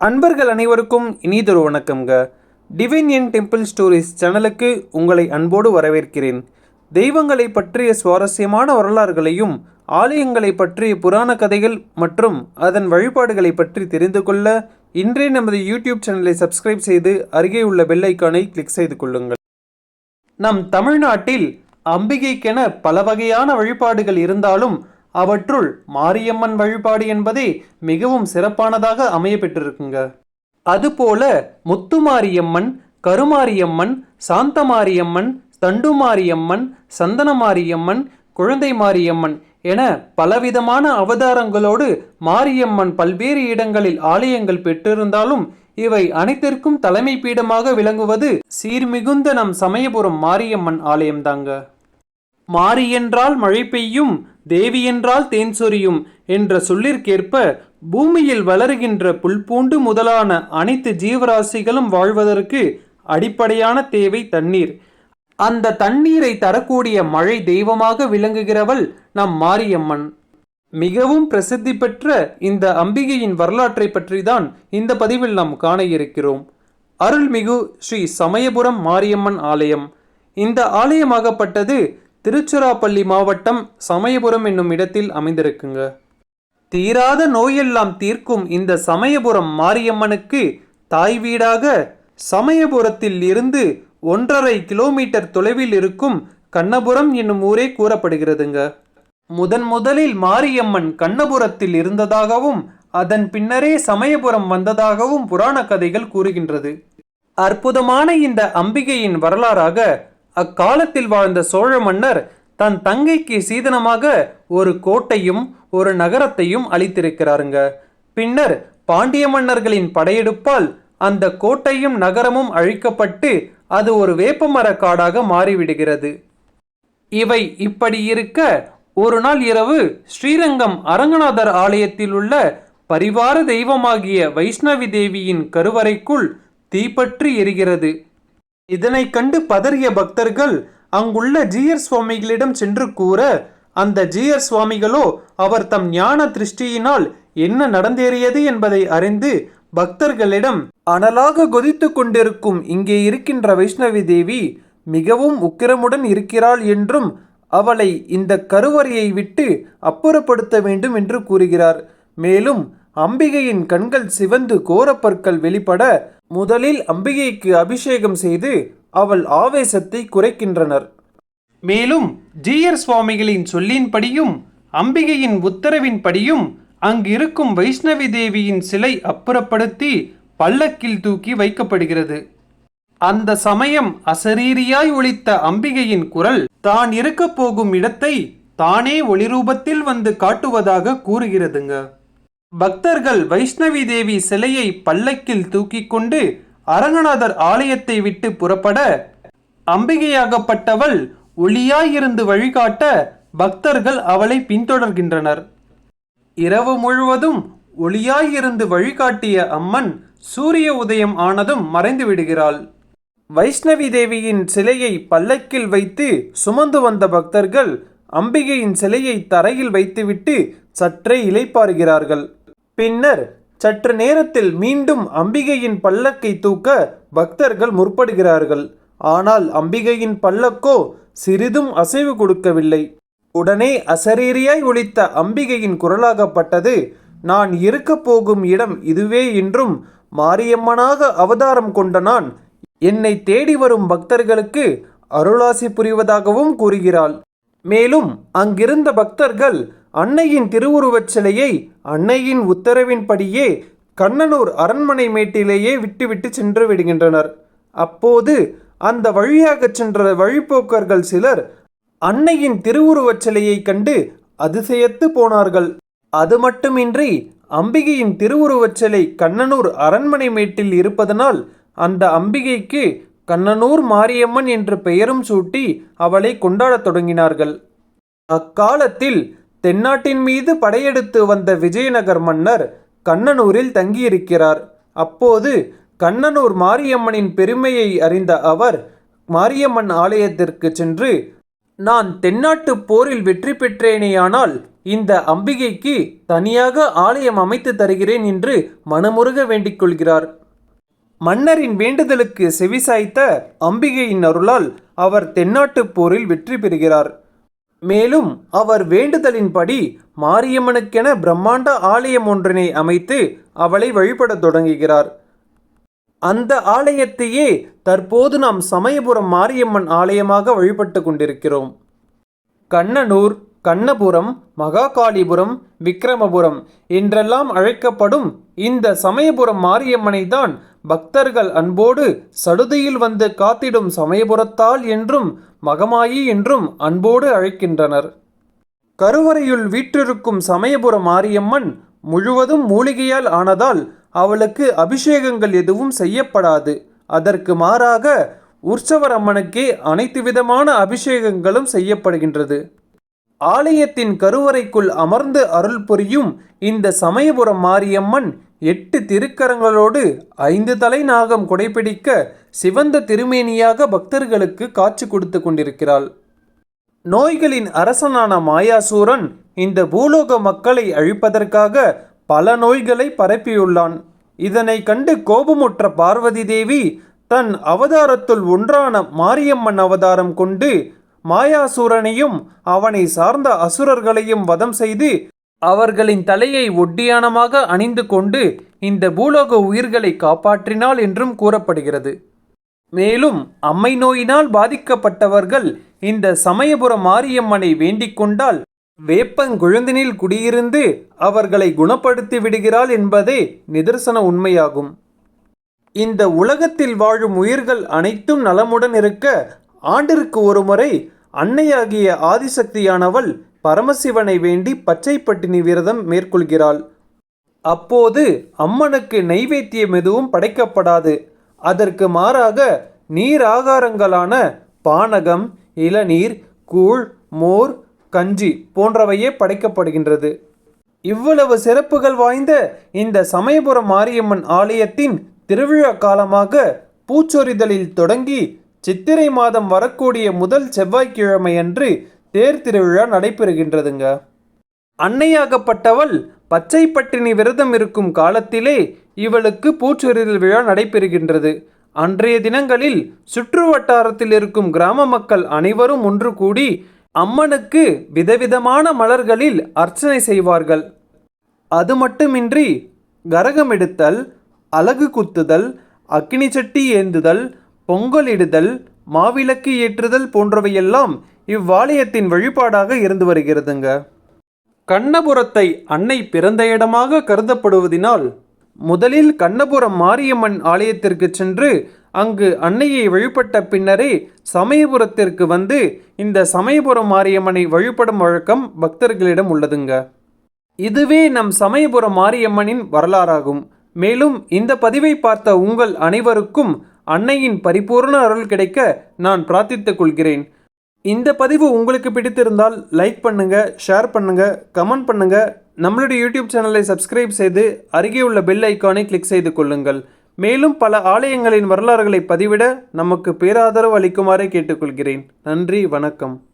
அன்பர்கள் அனைவருக்கும் இனிதொரு வணக்கம்ங்க. டிவைன் என் டெம்பிள் ஸ்டோரிஸ் சேனலுக்கு உங்களை அன்போடு வரவேற்கிறேன். தெய்வங்களை பற்றிய சுவாரஸ்யமான வரலாறுகளையும் ஆலயங்களை பற்றிய புராண கதைகள் மற்றும் அதன் வழிபாடுகளை பற்றி தெரிந்து கொள்ள இன்றே நமது யூடியூப் சேனலை சப்ஸ்கிரைப் செய்து அருகே உள்ள பெல் ஐக்கானை கிளிக் செய்து கொள்ளுங்கள். நம் தமிழ்நாட்டில் அம்பிகைக்கென பல வகையான வழிபாடுகள் இருந்தாலும் அவற்றுள் மாரியம்மன் வழிபாடு என்பதே மிகவும் சிறப்பானதாக அமைய பெற்றிருக்குங்க அதுபோல முத்துமாரியம்மன் கருமாரியம்மன் சாந்தமாரியம்மன் தண்டுமாரியம்மன் சந்தனமாரியம்மன் குழந்தை மாரியம்மன் என பலவிதமான அவதாரங்களோடு மாரியம்மன் பல்வேறு இடங்களில் ஆலயங்கள் பெற்றிருந்தாலும் இவை அனைத்திற்கும் தலைமை பீடமாக விளங்குவது சீர்மிகுந்த நம் சமயபுரம் மாரியம்மன் ஆலயம்தாங்க. மாரி என்றால் மழை பெய்யும் தேவி என்றால் தேன் சொரியும் என்ற சொல்லிற்கேற்ப பூமியில் வளருகின்ற புல்பூண்டு முதலான அனைத்து ஜீவராசிகளும் வாழ்வதற்கு அடிப்படையான தேவை தண்ணீர். அந்த தண்ணீரை தரக்கூடிய மழை தெய்வமாக விளங்குகிறவள் நம் மாரியம்மன். மிகவும் பிரசித்தி பெற்ற இந்த அம்பிகையின் வரலாற்றை பற்றி தான் இந்த பதிவில் நாம் காண இருக்கிறோம். அருள்மிகு ஸ்ரீ சமயபுரம் மாரியம்மன் ஆலயம். இந்த ஆலயமாகப்பட்டது திருச்சிராப்பள்ளி மாவட்டம் சமயபுரம் என்னும் இடத்தில் அமைந்திருக்குங்க. தீராத நோயெல்லாம் தீர்க்கும் இந்த சமயபுரம் மாரியம்மனுக்கு தாய் வீடாக சமயபுரத்தில் இருந்து ஒன்றரை கிலோமீட்டர் தொலைவில் இருக்கும் கண்ணபுரம் என்னும் ஊரே கூறப்படுகிறதுங்க. முதன் முதலில் மாரியம்மன் கண்ணபுரத்தில் இருந்ததாகவும் அதன் பின்னரே சமயபுரம் வந்ததாகவும் புராண கதைகள் கூறுகின்றது. அற்புதமான இந்த அம்பிகையின் வரலாறாக அக்காலத்தில் வாழ்ந்த சோழ மன்னர் தன் தங்கைக்கு சீதனமாக ஒரு கோட்டையும் ஒரு நகரத்தையும் அளித்திருக்கிறாருங்க. பின்னர் பாண்டிய மன்னர்களின் படையெடுப்பால் அந்த கோட்டையும் நகரமும் அழிக்கப்பட்டு அது ஒரு வேப்பமர காடாக மாறிவிடுகிறது. இவை இப்படி இருக்க ஒரு நாள் இரவு ஸ்ரீரங்கம் அரங்கநாதர் ஆலயத்தில் உள்ள பரிவார தெய்வமாகிய வைஷ்ணவி தேவியின் கருவறைக்குள் தீப்பற்றி எரிகிறது. இதனை கண்டு பதறிய பக்தர்கள் அங்குள்ள ஜீயர் சுவாமிகளிடம் சென்று கூற அந்த ஜீயர் சுவாமிகளோ அவர் தம் ஞான திருஷ்டியினால் என்ன நடந்தேறியது என்பதை அறிந்து பக்தர்களிடம் அனலாக கொதித்து கொண்டிருக்கும் இங்கே இருக்கின்ற வைஷ்ணவி தேவி மிகவும் உக்கிரமுடன் இருக்கிறாள் என்றும் அவளை இந்த கருவறையை விட்டு அப்புறப்படுத்த வேண்டும் என்று கூறுகிறார். மேலும் அம்பிகையின் கண்கள் சிவந்து கோரப்பற்கள் வெளிப்பட முதலில் அம்பிகைக்கு அபிஷேகம் செய்து அவள் ஆவேசத்தை குறைக்கின்றனர். மேலும் ஜீயர் சுவாமிகளின் சொல்லின்படியும் அம்பிகையின் உத்தரவின்படியும் அங்கிருக்கும் வைஷ்ணவி தேவியின் சிலை அப்புறப்படுத்தி பல்லக்கில் தூக்கி வைக்கப்படுகிறது. அந்த சமயம் அசரீரியாய் ஒழித்த அம்பிகையின் குரல் தான் இருக்கப் போகும் இடத்தை தானே ஒளிரூபத்தில் வந்து காட்டுவதாக கூறுகிறதுங்க. பக்தர்கள் வைஷ்ணவி தேவி சிலையை பல்லக்கில் தூக்கி கொண்டு அரங்கநாதர் ஆலயத்தை விட்டு புறப்பட அம்பிகையாகப்பட்டவள் ஒளியாயிருந்து வழிகாட்ட பக்தர்கள் அவளை பின்தொடர்கின்றனர். இரவு முழுவதும் ஒளியாயிருந்து வழிகாட்டிய அம்மன் சூரிய உதயம் ஆனதும் மறைந்து விடுகிறாள். வைஷ்ணவி தேவியின் சிலையை பல்லக்கில் வைத்து சுமந்து வந்த பக்தர்கள் அம்பிகையின் சிலையை தரையில் வைத்துவிட்டு சற்றே இலைப்பாறுகிறார்கள் பின்னர் சற்று நேரத்தில் மீண்டும் அம்பிகையின் பல்லக்கை தூக்க பக்தர்கள் முற்படுகிறார்கள். ஆனால் அம்பிகையின் பல்லக்கோ சிறிதும் அசைவு கொடுக்கவில்லை. உடனே அசரீரியாய் ஒழித்த அம்பிகையின் குரலாகப்பட்டது நான் இருக்கப் போகும் இடம் இதுவே என்றும் மாரியம்மனாக அவதாரம் கொண்ட நான் என்னை தேடி வரும் பக்தர்களுக்கு அருளாசி புரிவதாகவும் கூறுகிறாள். மேலும் அங்கிருந்த பக்தர்கள் அன்னையின் திருவுருவச் சிலையை அன்னையின் உத்தரவின்படியே கண்ணனூர் அரண்மனை மேட்டிலேயே விட்டுவிட்டு சென்று விடுகின்றனர். அப்போது அந்த வழியாக சென்ற வழிப்போக்கர்கள் சிலர் அன்னையின் திருவுருவச் சிலையை கண்டு அதிசயத்து போனார்கள். அது மட்டுமின்றி அம்பிகையின் திருவுருவச் சிலை கண்ணனூர் அரண்மனை மேட்டில் இருப்பதனால் அந்த அம்பிகைக்கு கண்ணனூர் மாரியம்மன் என்று பெயரும் சூட்டி அவளை கொண்டாடத் தொடங்கினார்கள். அக்காலத்தில் தென்னாட்டின் மீது படையெடுத்து வந்த விஜயநகர் மன்னர் கண்ணனூரில் தங்கியிருக்கிறார். அப்போது கண்ணனூர் மாரியம்மனின் பெருமையை அறிந்த அவர் மாரியம்மன் ஆலயத்திற்கு சென்று நான் தென்னாட்டுப் போரில் வெற்றி பெற்றேனேயானால் இந்த அம்பிகைக்கு தனியாக ஆலயம் அமைத்து தருகிறேன் என்று மனமுருக வேண்டிக் கொள்கிறார். மன்னரின் வேண்டுதலுக்கு செவிசாய்த்த அம்பிகையின் அருளால் அவர் தென்னாட்டுப் போரில் வெற்றி பெறுகிறார். மேலும் அவர் வேண்டுதலின்படி மாரியம்மனுக்கென பிரம்மாண்ட ஆலயம் ஒன்றினை அமைத்து அவளை வழிபடத் தொடங்குகிறார். அந்த ஆலயத்தையே தற்போது நாம் சமயபுரம் மாரியம்மன் ஆலயமாக வழிபட்டு கொண்டிருக்கிறோம். கண்ணனூர் கண்ணபுரம் மகாகாளிபுரம் விக்கிரமபுரம் என்றெல்லாம் அழைக்கப்படும் இந்த சமயபுரம் மாரியம்மனை தான் பக்தர்கள் அன்போடு சடுதியில் வந்து காத்திடும் சமயபுரத்தால் என்றும் மகமாயி என்றும் அன்போடு அழைக்கின்றனர். கருவறையுள் வீற்றிருக்கும் சமயபுர மாரியம்மன் முழுவதும் மூலிகையால் ஆனதால் அவளுக்கு அபிஷேகங்கள் எதுவும் செய்யப்படாது. அதற்கு மாறாக உற்சவர் அம்மனுக்கே அனைத்து விதமான அபிஷேகங்களும் செய்யப்படுகின்றது. ஆலயத்தின் கருவறைக்குள் அமர்ந்து அருள் புரியும் இந்த சமயபுரம் மாரியம்மன் எட்டு திருக்கரங்களோடு ஐந்து தலை நாகம் குடைபிடிக்க சிவந்த திருமேனியாக பக்தர்களுக்கு காட்சி கொடுத்து கொண்டிருக்கிறாள். நோய்களின் அரசனான மாயாசூரன் இந்த பூலோக மக்களை அழிப்பதற்காக பல நோய்களை பரப்பியுள்ளான். இதனை கண்டு கோபமுற்ற பார்வதி தேவி தன் அவதாரத்துள் ஒன்றான மாரியம்மன் அவதாரம் கொண்டு மாயாசூரனையும் அவனை சார்ந்த அசுரர்களையும் வதம் செய்து அவர்களின் தலையை ஒட்டியானமாக அணிந்து கொண்டு இந்த பூலோக உயிர்களை காப்பாற்றினாள் என்றும் கூறப்படுகிறது. மேலும் அம்மை நோயினால் பாதிக்கப்பட்டவர்கள் இந்த சமயபுர மாரியம்மனை வேண்டிக் கொண்டால் வேப்பங்குழுந்தினில் குடியிருந்து அவர்களை குணப்படுத்தி விடுகிறாள் என்பதே நிதர்சன உண்மையாகும். இந்த உலகத்தில் வாழும் உயிர்கள் அனைத்தும் நலமுடன் இருக்க ஆண்டிற்கு ஒருமுறை அன்னையாகிய ஆதிசக்தியானவள் பரமசிவனை வேண்டி பச்சை பட்டினி விரதம் மேற்கொள்கிறாள். அப்போது அம்மனுக்கு நைவேத்தியம் எதுவும் படைக்கப்படாது. அதற்கு மாறாக நீர் ஆகாரங்களான பானகம் இளநீர் கூழ் மோர் கஞ்சி போன்றவையே படைக்கப்படுகின்றது. இவ்வளவு சிறப்புகள் வாய்ந்த இந்த சமயபுரம் மாரியம்மன் ஆலயத்தின் திருவிழா காலமாக பூச்சொரிதலில் தொடங்கி சித்திரை மாதம் வரக்கூடிய முதல் செவ்வாய்க்கிழமை அன்று தேர் திருவிழா நடைபெறுகின்றதுங்க. அன்னையாகப்பட்டவள் பச்சை பட்டினி விரதம் இருக்கும் காலத்திலே இவளுக்கு பூச்சொரிதல் விழா நடைபெறுகின்றது. அன்றைய தினங்களில் சுற்று வட்டாரத்தில் இருக்கும் கிராம மக்கள் அனைவரும் ஒன்று கூடி அம்மனுக்கு விதவிதமான மலர்களில் அர்ச்சனை செய்வார்கள். அது மட்டுமின்றி கரகம் எடுத்தல் அலகு குத்துதல் அக்னி சட்டி ஏந்துதல் பொங்கலிடுதல் மாவிளக்கு ஏற்றுதல் போன்றவையெல்லாம் இவ்வாலயத்தின் வழிபாடாக இருந்து வருகிறதுங்க. கண்ணபுரத்தை அன்னை பிறந்த இடமாக கருதப்படுவதினால் முதலில் கண்ணபுரம் மாரியம்மன் ஆலயத்திற்கு சென்று அங்கு அன்னையை வழிபட்ட பின்னரே சமயபுரத்திற்கு வந்து இந்த சமயபுரம் மாரியம்மனை வழிபடும் வழக்கம் பக்தர்களிடம் உள்ளதுங்க. இதுவே நம் சமயபுரம் மாரியம்மனின் வரலாறாகும். மேலும் இந்த பதிவை பார்த்த உங்கள் அனைவருக்கும் அன்னையின் பரிபூர்ண அருள் கிடைக்க நான் பிரார்த்தித்துக் கொள்கிறேன். இந்த பதிவு உங்களுக்கு பிடித்திருந்தால் லைக் பண்ணுங்க ஷேர் பண்ணுங்க கமெண்ட் பண்ணுங்க நம்மளுடைய யூடியூப் சேனலை சப்ஸ்கிரைப் செய்து அருகே உள்ள பெல் ஐக்கானை கிளிக் செய்து கொள்ளுங்கள். மேலும் பல ஆலயங்களின் வரலாறுகளை பதிவிட நமக்கு பேராதரவு அளிக்குமாறு கேட்டுக்கொள்கிறேன். நன்றி வணக்கம்.